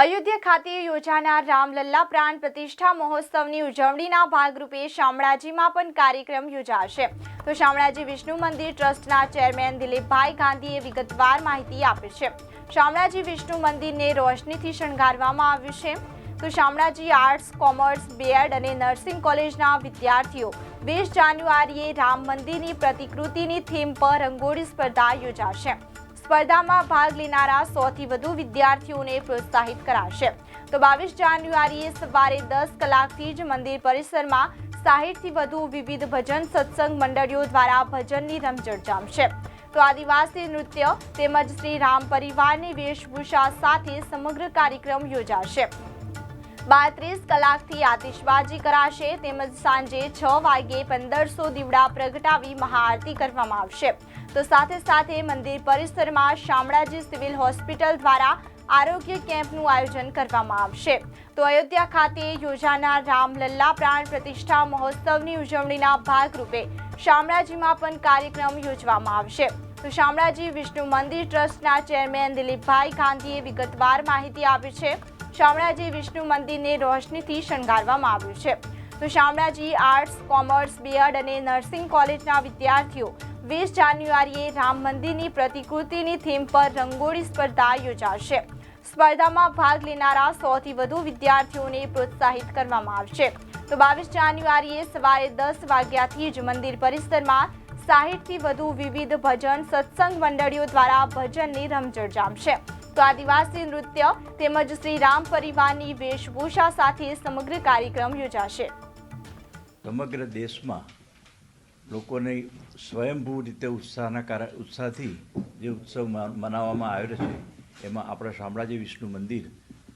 અયોધ્યા ખાતે યોજાનાર રામલલ્લા પ્રાણ પ્રતિષ્ઠા મહોત્સવની ઉજવણીના ભાગરૂપે શામળાજીમાં પણ કાર્યક્રમ યોજાશે. તો શામળાજી વિષ્ણુ મંદિર ટ્રસ્ટના ચેરમેન દિલીપભાઈ ગાંધીએ વિગતવાર માહિતી આપી છે. શામળાજી વિષ્ણુ મંદિરને રોશનીથી શણગારવામાં આવ્યું છે. તો શામળાજી આર્ટ્સ, કોમર્સ, બીએડ અને નર્સિંગ કોલેજના વિદ્યાર્થીઓ વીસ જાન્યુઆરીએ રામ મંદિરની પ્રતિકૃતિની થીમ પર રંગોળી સ્પર્ધા યોજાશે. સ્પર્ધામાં ભાગ લેનારા સોથી વધુ વિદ્યાર્થીઓને પ્રોત્સાહિત કરાશે. તો બાવીસ જાન્યુઆરીએ સવારે દસ કલાકથી જ મંદિર પરિસરમાં સાહીઠથી વધુ વિવિધ ભજન સત્સંગ મંડળીઓ દ્વારા ભજનની રમઝટ જામશે. તો આદિવાસી નૃત્ય તેમજ શ્રી રામ પરિવારની વેશભૂષા સાથે સમગ્ર કાર્યક્રમ યોજાશે. બાત્રીસ કલાકથી આતિશબાજી કરાશે. તેમજ સાંજે છ વાગ્યે પંદરસો દીવડા પ્રગટાવી મહાઆરતી કરવામાં આવશે. તો સાથે સાથે મંદિર પરિસરમાં શામળાજી સિવિલ હોસ્પિટલ દ્વારા આરોગ્ય કેમ્પનું આયોજન કરવામાં આવશે. તો અયોધ્યા ખાતે યોજાનાર રામલલ્લા પ્રાણ પ્રતિષ્ઠા મહોત્સવની ઉજવણીના ભાગરૂપે શામળાજીમાં પણ કાર્યક્રમ યોજવામાં આવશે. તો શામળાજી વિષ્ણુ મંદિર ટ્રસ્ટના ચેરમેન દિલીપભાઈ ગાંધીએ વિગતવાર માહિતી આપી છે. શામળાજી વિષ્ણુ મંદિરને રોશનીથી શણગારવામાં આવ્યું છે. તો શામળાજી આર્ટ્સ, કોમર્સ, બીએડ અને નર્સિંગ કોલેજના વિદ્યાર્થીઓ વીસ જાન્યુઆરીએ રામ મંદિરની પ્રતિકૃતિની થીમ પર રંગોળી સ્પર્ધા યોજાશે. સ્પર્ધામાં ભાગ લેનારા સોથી વધુ વિદ્યાર્થીઓને પ્રોત્સાહિત કરવામાં આવશે. તો બાવીસ જાન્યુઆરીએ સવારે દસ વાગ્યાથી જ મંદિર પરિસરમાં સાહીઠથી વધુ વિવિધ ભજન સત્સંગ મંડળીઓ દ્વારા ભજનની રમઝટ જામશે. તો આદિવાસી નૃત્ય તેમજ શ્રી રામ પરિવારની વેશભૂષા સાથે સમગ્ર કાર્યક્રમ યોજાશે. સમગ્ર દેશમાં લોકોને સ્વયંભૂ રીતે ઉત્સાહના ઉત્સાહથી જે ઉત્સવ મનાવવામાં આવ્યો છે, એમાં આપણા શામળાજી વિષ્ણુ મંદિર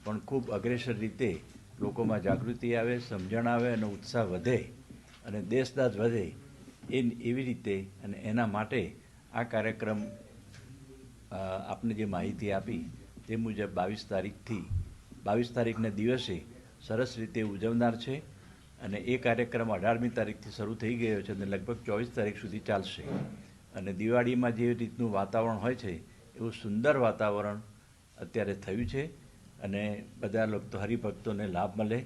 પણ ખૂબ અગ્રેસર રીતે લોકોમાં જાગૃતિ આવે, સમજણ આવે અને ઉત્સાહ વધે અને દેશદાજ વધે એ, એવી રીતે અને એના માટે આ કાર્યક્રમ આપને જે માહિતી આપી તે મુજબ બાવીસ તારીખથી, બાવીસ તારીખના દિવસે સરસ રીતે ઉજવનાર છે અને એ કાર્યક્રમ અઢારમી તારીખથી શરૂ થઈ ગયો છે અને લગભગ ચોવીસ તારીખ સુધી ચાલશે. અને દિવાળીમાં જે રીતનું વાતાવરણ હોય છે, એવું સુંદર વાતાવરણ અત્યારે થયું છે અને બધા લોકો હરિભક્તોને લાભ મળે